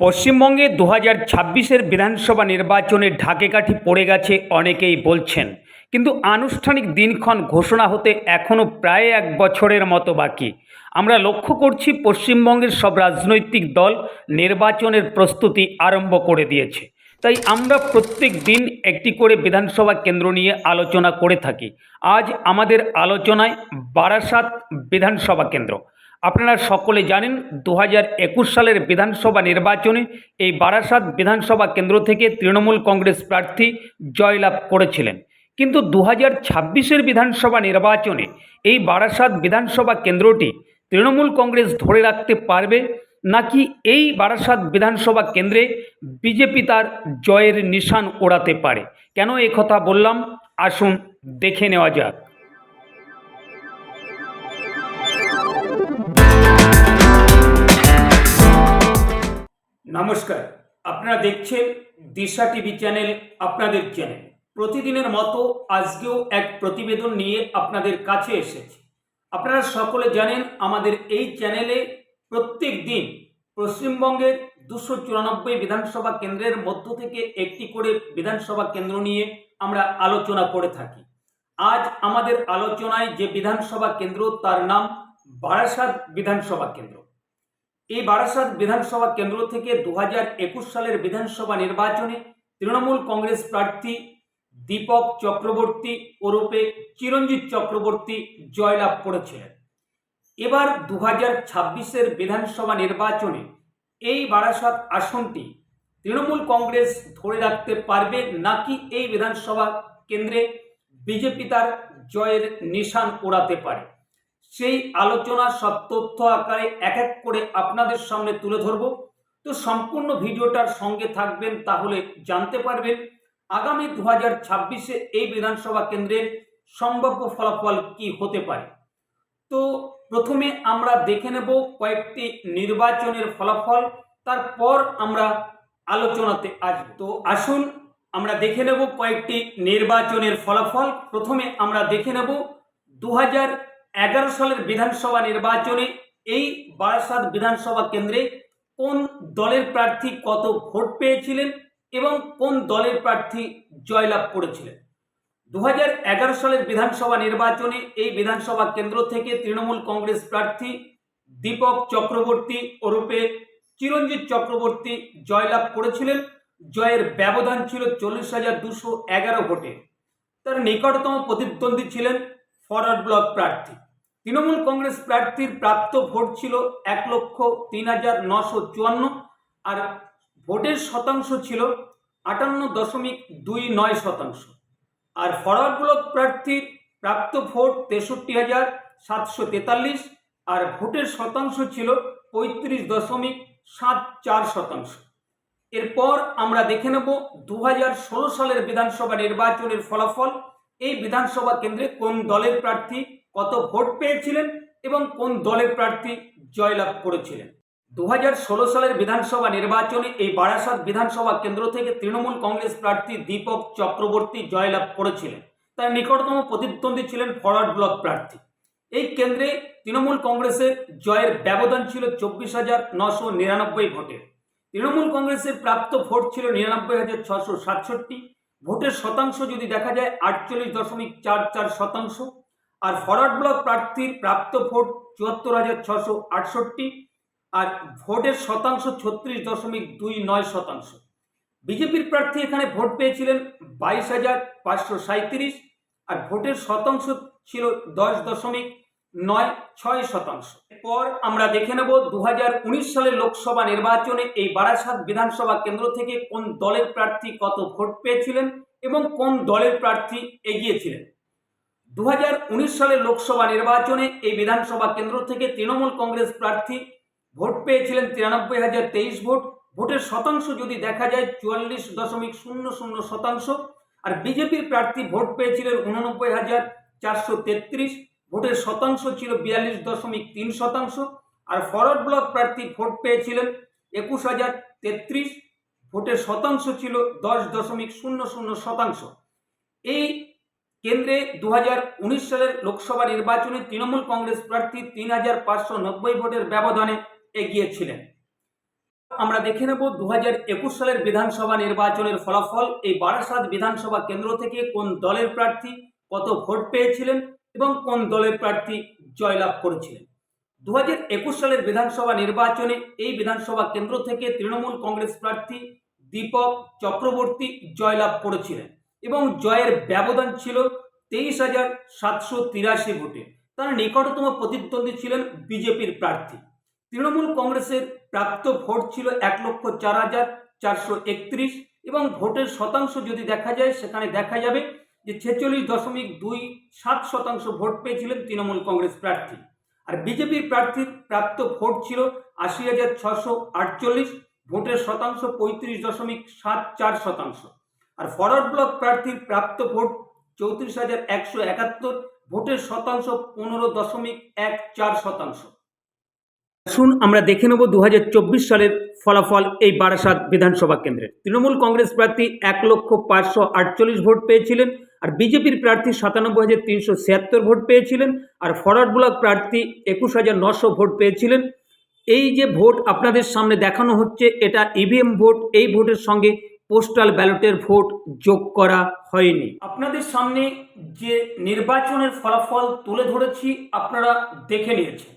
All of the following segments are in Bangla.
পশ্চিমবঙ্গে দু হাজার ছাব্বিশের বিধানসভা নির্বাচনে ঢাকেকাঠি পড়ে গেছে অনেকেই বলছেন। কিন্তু আনুষ্ঠানিক দিনক্ষণ ঘোষণা হতে এখনও প্রায় এক বছরের মতো বাকি। আমরা লক্ষ্য করছি পশ্চিমবঙ্গের সব রাজনৈতিক দল নির্বাচনের প্রস্তুতি আরম্ভ করে দিয়েছে। তাই আমরা প্রত্যেক দিন একটি করে বিধানসভা কেন্দ্র নিয়ে আলোচনা করে থাকি। আজ আমাদের আলোচনায় বারাসাত বিধানসভা কেন্দ্র। আপনারা সকলে জানেন দু একুশ সালের বিধানসভা নির্বাচনে এই বারাসাত বিধানসভা কেন্দ্র থেকে তৃণমূল কংগ্রেস প্রার্থী জয়লাভ করেছিলেন। কিন্তু দু হাজার ছাব্বিশের বিধানসভা নির্বাচনে এই বারাসাত বিধানসভা কেন্দ্রটি তৃণমূল কংগ্রেস ধরে রাখতে পারবে নাকি এই বারাসাত বিধানসভা কেন্দ্রে বিজেপি তার জয়ের নিশান ওড়াতে পারে? কেন কথা বললাম? আসুন দেখে নেওয়া যাক। নমস্কার। আপনারা দেখছেন দিশা টিভি চ্যানেল, আপনাদের চ্যানেল। প্রতিদিনের মতো আজকেও এক প্রতিবেদন নিয়ে আপনাদের কাছে এসেছে। আপনারা সকলে জানেন, আমাদের এই চ্যানেলে প্রত্যেক দিন পশ্চিমবঙ্গের দুশো চুরানব্বই বিধানসভা কেন্দ্রের মধ্য থেকে একটি করে বিধানসভা কেন্দ্র নিয়ে আমরা আলোচনা করে থাকি। আজ আমাদের আলোচনায় যে বিধানসভা কেন্দ্র, তার নাম বারাসাত বিধানসভা কেন্দ্র। এই বারাসাত বিধানসভা কেন্দ্র থেকে দু সালের বিধানসভা নির্বাচনে তৃণমূল কংগ্রেস প্রার্থী দীপক চক্রবর্তী ওরূপে চিরঞ্জিত চক্রবর্তী জয়লাভ করেছিলেন। এবার দু হাজার ছাব্বিশের বিধানসভা নির্বাচনে এই বারাসাত আসনটি তৃণমূল কংগ্রেস ধরে রাখতে পারবে নাকি এই বিধানসভা কেন্দ্রে বিজেপি তার জয়ের নিশান ওড়াতে পারে? সেই আলোচনা, সব তথ্য আকারে এক এক করে আপনাদের সামনে তুলে ধরব। তো সম্পূর্ণ ভিডিওটার সঙ্গে থাকবেন, তাহলে জানতে পারবেন আগামী দু হাজার ছাব্বিশে এই বিধানসভা কেন্দ্রের সম্ভাব্য ফলাফল কি হতে পারে। তো প্রথমে আমরা দেখে নেব কয়েকটি নির্বাচনের ফলাফল, তারপর আমরা আলোচনাতে আসব তো আসুন আমরা দেখে নেব কয়েকটি নির্বাচনের ফলাফল। প্রথমে আমরা দেখে নেব দু হাজার এগারো সালের বিধানসভা নির্বাচনে এই বারাসাত বিধানসভা কেন্দ্রে কোন দলের প্রার্থী কত ভোট পেয়েছিলেন এবং কোন দলের প্রার্থী জয়লাভ করেছিলেন? দু সালের বিধানসভা নির্বাচনে এই বিধানসভা কেন্দ্র থেকে তৃণমূল কংগ্রেস প্রার্থী দীপক চক্রবর্তী ওরূপে চিরঞ্জিত চক্রবর্তী জয়লাভ করেছিলেন। জয়ের ব্যবধান ছিল চল্লিশ হাজার দুশো এগারো ভোটে। তার নিকটতম প্রতিদ্বন্দ্বী ছিলেন ফরওয়ার্ড ব্লক প্রার্থী। তৃণমূল কংগ্রেস প্রার্থীর প্রাপ্ত ভোট ছিল এক লক্ষ তিন হাজার নশো চুয়ান্ন আর ভোটের শতাংশ ছিল আটান্ন দশমিক দুই নয় শতাংশ। আর ফরওয়ার্ড ব্লক প্রার্থীর প্রাপ্ত ভোট তেষট্টি হাজার সাতশো তেতাল্লিশ আর ভোটের শতাংশ ছিল পঁয়ত্রিশ দশমিক সাত চার শতাংশ। এরপর আমরা দেখে নেব দু সালের বিধানসভা নির্বাচনের ফলাফল। এই বিধানসভা কেন্দ্রে কোন দলের প্রার্থী কত ভোট পেয়েছিলেন এবং কোন দলের প্রার্থী জয়লাভ করেছিলেন? দু সালের বিধানসভা নির্বাচনে এই বারাসাত বিধানসভা কেন্দ্র থেকে তৃণমূল কংগ্রেস প্রার্থী দীপক চক্রবর্তী জয়লাভ করেছিলেন। তার নিকটতম প্রতিদ্বন্দ্বী ছিলেন ফরওয়ার্ড ব্লক প্রার্থী। এই কেন্দ্রে তৃণমূল কংগ্রেসের জয়ের ব্যবধান ছিল চব্বিশ হাজার নশো নিরানব্বই ভোটের তৃণমূল কংগ্রেসের প্রাপ্ত ভোট ছিল নিরানব্বই হাজার ছশো সাতষট্টি। ভোটের শতাংশ যদি দেখা যায় আটচল্লিশ দশমিক চার চার শতাংশ। আর ফরওয়ার্ড ব্লক প্রার্থীর প্রাপ্ত ভোট চুয়াত্তর হাজার ছশো আটষট্টি আর ভোটের শতাংশ ছত্রিশ দশমিক দুই নয় শতাংশ। বিজেপির প্রার্থী এখানে ভোট পেয়েছিলেন বাইশ হাজার পাঁচশো সাঁত্রিশ আর ভোটের শতাংশ ছিল দশ দশমিক নয় ছয় শতাংশ। এরপর আমরা দেখে নেব দু হাজার উনিশ সালের লোকসভা নির্বাচনে এই বারাসাত বিধানসভা কেন্দ্র থেকে কোন দলের প্রার্থী কত ভোট পেয়েছিলেন এবং কোন দলের প্রার্থী এগিয়েছিলেন। দু হাজার উনিশ সালের লোকসভা নির্বাচনে এই বিধানসভা কেন্দ্র থেকে তৃণমূল কংগ্রেস প্রার্থী ভোট পেয়েছিলেন তিরানব্বই হাজার তেইশ ভোট। ভোটের শতাংশ যদি দেখা যায় চুয়াল্লিশ দশমিক শূন্য শূন্য শতাংশ। আর বিজেপির প্রার্থী ভোট পেয়েছিলেন উননব্বই হাজার চারশো তেত্রিশ। ভোটের শতাংশ ছিল বিয়াল্লিশ দশমিক তিন শতাংশ। আর ফরওয়ার্ড ব্লক প্রার্থী ভোট পেয়েছিলেন একুশ হাজার তেত্রিশ। ভোটের শতাংশ ছিল দশ দশমিক শূন্য শূন্য শতাংশ। এই কেন্দ্রে দু হাজার উনিশ সালের লোকসভা নির্বাচনে তৃণমূল কংগ্রেস প্রার্থী তিন হাজার পাঁচশো নব্বই ভোটের ব্যবধানে এগিয়েছিলেন। আমরা দেখে নেব দু একুশ সালের বিধানসভা নির্বাচনের ফলাফল। এই বারাসাত বিধানসভা কেন্দ্র থেকে কোন দলের প্রার্থী কত ভোট পেয়েছিলেন এবং কোন দলের প্রার্থী জয়লাভ করেছিলেন? দু হাজার একুশ সালের বিধানসভা নির্বাচনে এই বিধানসভা কেন্দ্র থেকে তৃণমূল কংগ্রেস প্রার্থী দীপক চক্রবর্তী জয়লাভ করেছিলেন। এবং জয়ের ব্যবধান ছিল তেইশ হাজার সাতশো তিরাশি ভোটে। তার নিকটতম প্রতিদ্বন্দ্বী ছিলেন বিজেপির প্রার্থী। তৃণমূল কংগ্রেসের প্রাপ্ত ভোট ছিল এক লক্ষ চার হাজার চারশো একত্রিশ এবং ভোটের শতাংশ যদি দেখা যায়, সেখানে দেখা যাবে যে ছেচল্লিশ দশমিক দুই সাত শতাংশ ভোট পেয়েছিলেন তৃণমূল কংগ্রেস প্রার্থী। আর বিজেপির প্রার্থীর প্রাপ্ত ভোট ছিল আশি হাজার ছশো আটচল্লিশ, ভোটের শতাংশ পঁয়ত্রিশ দশমিক সাত চার শতাংশ। আর ফরওয়ার্ড ব্লক প্রার্থীর প্রাপ্ত ভোট চৌত্রিশ হাজার একশো একাত্তর, ভোটের শতাংশ পনেরো দশমিক এক চার শতাংশ। শুন আমরা দেখে নেব দু হাজার চব্বিশ সালের ফলাফল এই বারাসাত বিধানসভা কেন্দ্রে। তৃণমূল কংগ্রেস প্রার্থী এক লক্ষ পাঁচশো আটচল্লিশ ভোট পেয়েছিলেন আর বিজেপির প্রার্থী সাতানব্বই হাজার তিনশো ছিয়াত্তর ভোট পেয়েছিলেন আর ফরওয়ার্ড ব্লক প্রার্থী একুশ হাজার নশো ভোট পেয়েছিলেন। এই যে ভোট আপনাদের সামনে দেখানো হচ্ছে, এটা ইভিএম ভোট, এই ভোটের সঙ্গে পোস্টাল ব্যালটের ভোট যোগ করা হয়নি। আপনাদের সামনে যে নির্বাচনের ফলাফল তুলে ধরেছি, আপনারা দেখে নিয়েছেন।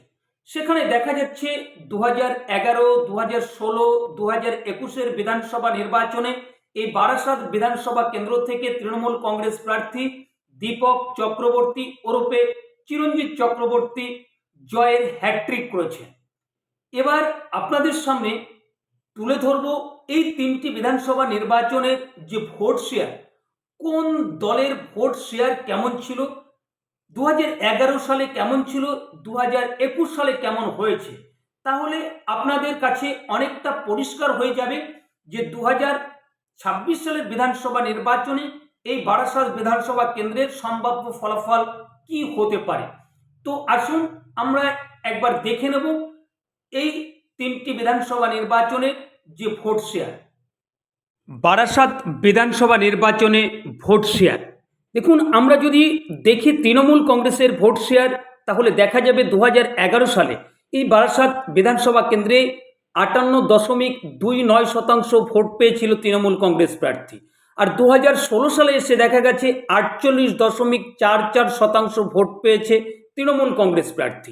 সেখানে দেখা যাচ্ছে দু হাজার এগারো দু হাজার ষোলো দু হাজার একুশের বিধানসভা নির্বাচনে এই বারাসাত বিধানসভা কেন্দ্র থেকে তৃণমূল কংগ্রেস প্রার্থী দীপক চক্রবর্তী ওরূপে চিরঞ্জিত চক্রবর্তী জয়ের হ্যাট্রিক করেছেন। এবার আপনাদের সামনে তুলে ধরব এই তিনটি বিধানসভা নির্বাচনের যে ভোট শেয়ার কোন দলের ভোট শেয়ার কেমন ছিল দু হাজার এগারো সালে কেমন ছিল দু হাজার একুশ সালে কেমন হয়েছে, তাহলে আপনাদের কাছে অনেকটা পরিষ্কার হয়ে যাবে যে দু সালের বিধানসভা নির্বাচনে এই বারাসাত বিধানসভা কেন্দ্রের সম্ভাব্য ফলাফল কি হতে পারে। তো আসুন আমরা একবার দেখে নেব, এই তিনটি বিধানসভা নির্বাচনে যে ভোট শেয়ার বারাসাত বিধানসভা নির্বাচনে ভোট শেয়ার দেখুন, আমরা যদি দেখি তৃণমূল কংগ্রেসের ভোট শেয়ার তাহলে দেখা যাবে দু হাজার এগারো সালে এই বারাসাত বিধানসভা কেন্দ্রে আটান্ন দশমিক দুই নয় শতাংশ ভোট পেয়েছিল তৃণমূল কংগ্রেস প্রার্থী। আর দু হাজার ষোলো সালে এসে দেখা গেছে আটচল্লিশ দশমিক চার চার শতাংশ ভোট পেয়েছে তৃণমূল কংগ্রেস প্রার্থী।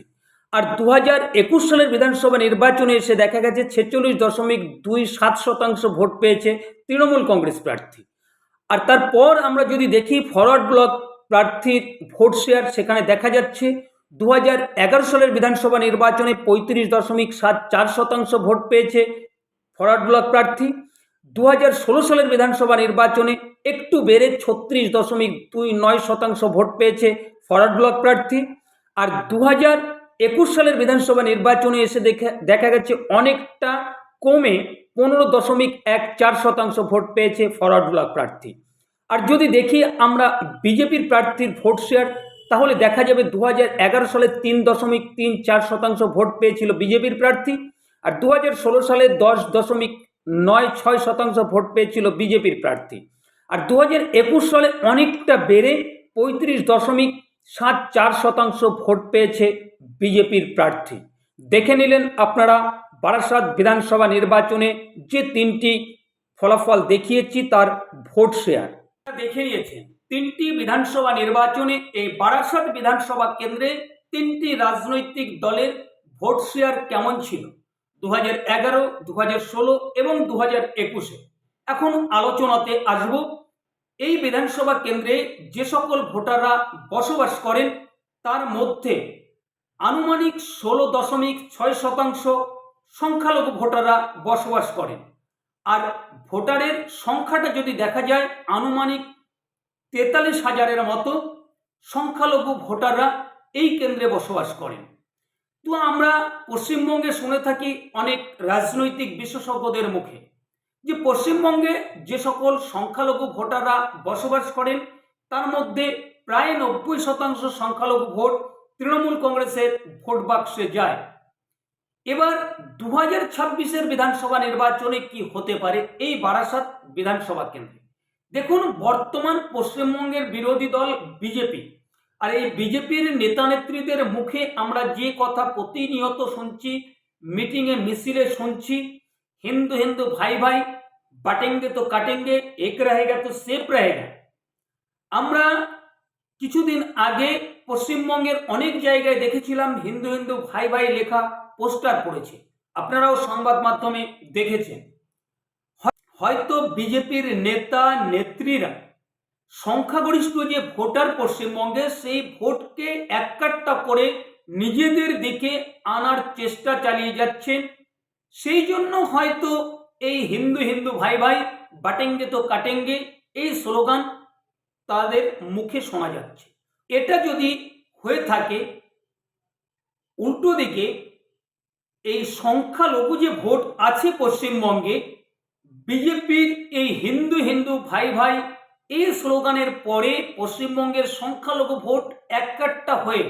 আর দু হাজার একুশ সালের বিধানসভা নির্বাচনে এসে দেখা গেছে ছেচল্লিশ দশমিক দুই সাত শতাংশ ভোট পেয়েছে তৃণমূল কংগ্রেস প্রার্থী। আর তারপর আমরা যদি দেখি ফরওয়ার্ড ব্লক প্রার্থীর ভোট শেয়ার, সেখানে দেখা যাচ্ছে দু হাজার এগারো সালের বিধানসভা নির্বাচনে পঁয়ত্রিশ দশমিক সাত চার শতাংশ ভোট পেয়েছে ফরওয়ার্ড ব্লক প্রার্থী। দু হাজার ষোলো সালের বিধানসভা নির্বাচনে একটু বেড়ে ছত্রিশ দশমিক দুই নয় শতাংশ ভোট পেয়েছে ফরওয়ার্ড ব্লক প্রার্থী। আর দু হাজার একুশ সালের বিধানসভা নির্বাচনে এসে দেখা দেখা গেছে অনেকটা কমে পনেরো দশমিক এক চার শতাংশ ভোট পেয়েছে ফরওয়ার্ড ব্লক প্রার্থী। আর যদি দেখি আমরা বিজেপির প্রার্থীর ভোট শেয়ার তাহলে দেখা যাবে দু সালে তিন দশমিক তিন চার শতাংশ ভোট পেয়েছিল বিজেপির প্রার্থী, আর দু হাজার ষোলো সালে দশ দশমিক নয় ছয় শতাংশ ভোট পেয়েছিল বিজেপির প্রার্থী। আর দু হাজার একুশ সালে অনেকটা বেড়ে পঁয়ত্রিশ দশমিক সাত চার শতাংশ ভোট পেয়েছে বিজেপির প্রার্থী। দেখে নিলেন আপনারা, বারাসাত বিধানসভা নির্বাচনে যে তিনটি ফলাফল দেখিয়েছি তার ভোট শেয়ার। দেখে নিয়েছেন, তিনটি বিধানসভা নির্বাচনে এই বারাসাত বিধানসভা কেন্দ্রে তিনটি রাজনৈতিক দলের ভোট শেয়ার কেমন ছিল? দু হাজার এগারো দু হাজার ষোলো এবং দু হাজার একুশে। এখন আলোচনাতে আসব এই বিধানসভা কেন্দ্রে যে সকল ভোটাররা বসবাস করেন, তার মধ্যে আনুমানিক ষোলো দশমিক ছয় শতাংশ সংখ্যালঘু ভোটাররা বসবাস করেন। আর ভোটারের সংখ্যাটা যদি দেখা যায়, আনুমানিক তেতাল্লিশ হাজারের মতো সংখ্যালঘু ভোটাররা এই কেন্দ্রে বসবাস করেন। তো আমরা পশ্চিমবঙ্গে শুনে থাকি অনেক রাজনৈতিক বিশেষজ্ঞদের মুখে। যে পশ্চিমবঙ্গে যে সকল সংখ্যালঘু ভোটাররা বসবাস করেন, তার মধ্যে প্রায় নব্বই শতাংশ সংখ্যালঘু ভোট তৃণমূল কংগ্রেসের ভোট বাক্সে যায়। এবার দু হাজার ছাব্বিশের বিধানসভা নির্বাচনে কি হতে পারে এই বারাসাত বিধানসভা কেন্দ্রে? দেখুন, বর্তমান পশ্চিমবঙ্গের বিরোধী দল বিজেপি। আর এই বিজেপির নেতা নেত্রীদের মুখে আমরা যে কথা প্রতিনিয়ত শুনছি, মিটিংয়ে মিছিলে শুনছি हिंदू हिंदू भाई भाई बाटेंगे तो काटेंगे एक रहेगा तो सेफ रहेगा আমরা কিছুদিন আগে পশ্চিমবঙ্গের অনেক জায়গায় দেখেছিলাম হিন্দু হিন্দু ভাই ভাই লেখা পোস্টার পড়েছে আপনারাও সংবাদ মাধ্যমে দেখেছেন হয়- হয়তো বিজেপির নেতা নেত্রীরা সংখ্যাগরিষ্ঠ যে ভোটার পশ্চিমবঙ্গে সেই ভোটকে এককাট্টা করে নিজেদের দিকে আনার চেষ্টা চালিয়ে যাচ্ছেন সেই জন্য হয়তো এই হিন্দু হিন্দু ভাই ভাই বাটেঙ্গে তো কাটেঙ্গে, এই স্লোগান তাদের মুখে শোনা যাচ্ছে। এটা যদি হয়ে থাকে, উল্টো দিকে এই সংখ্যালঘু যে ভোট আছে পশ্চিমবঙ্গে, বিজেপির এই হিন্দু হিন্দু ভাই ভাই এই স্লোগানের পরে পশ্চিমবঙ্গের সংখ্যালঘু ভোট এককাট্টা হয়ে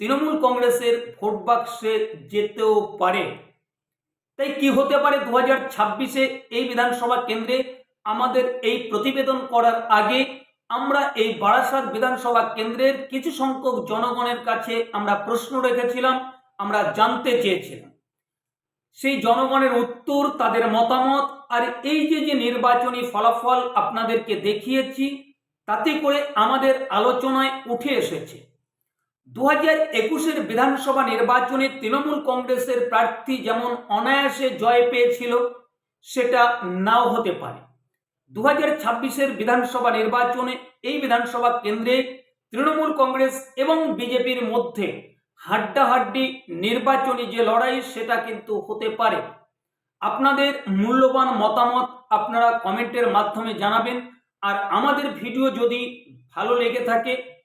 তৃণমূল কংগ্রেসের ভোট বাক্সে যেতেও পারে। তাই কি হতে পারে দু হাজার ছাব্বিশে এই বিধানসভা কেন্দ্রে আমাদের এই প্রতিবেদন করার আগে আমরা এই বারাসাত বিধানসভা কেন্দ্রের কিছু সংখ্যক জনগণের কাছে আমরা প্রশ্ন রেখেছিলাম, আমরা জানতে চেয়েছিলাম। সেই জনগণের উত্তর, তাদের মতামত আর এই যে যে নির্বাচনী ফলাফল আপনাদেরকে দেখিয়েছি, তাতে করে আমাদের আলোচনায় উঠে এসেছে। দু হাজার একুশের বিধানসভা নির্বাচনে তৃণমূল কংগ্রেসের প্রার্থী যেমন অনায়াসে জয় পেয়েছিল, সেটা নাও হতে পারে। দু হাজার ছাব্বিশের বিধানসভা নির্বাচনে এই বিধানসভা কেন্দ্রে তৃণমূল কংগ্রেস এবং বিজেপির মধ্যে হাড্ডাহাড্ডি নির্বাচনী যে লড়াই, সেটা কিন্তু হতে পারে। আপনাদের মূল্যবান মতামত আপনারা কমেন্টের মাধ্যমে জানাবেন, আর আমাদের ভিডিও যদি ভালো লেগে থাকে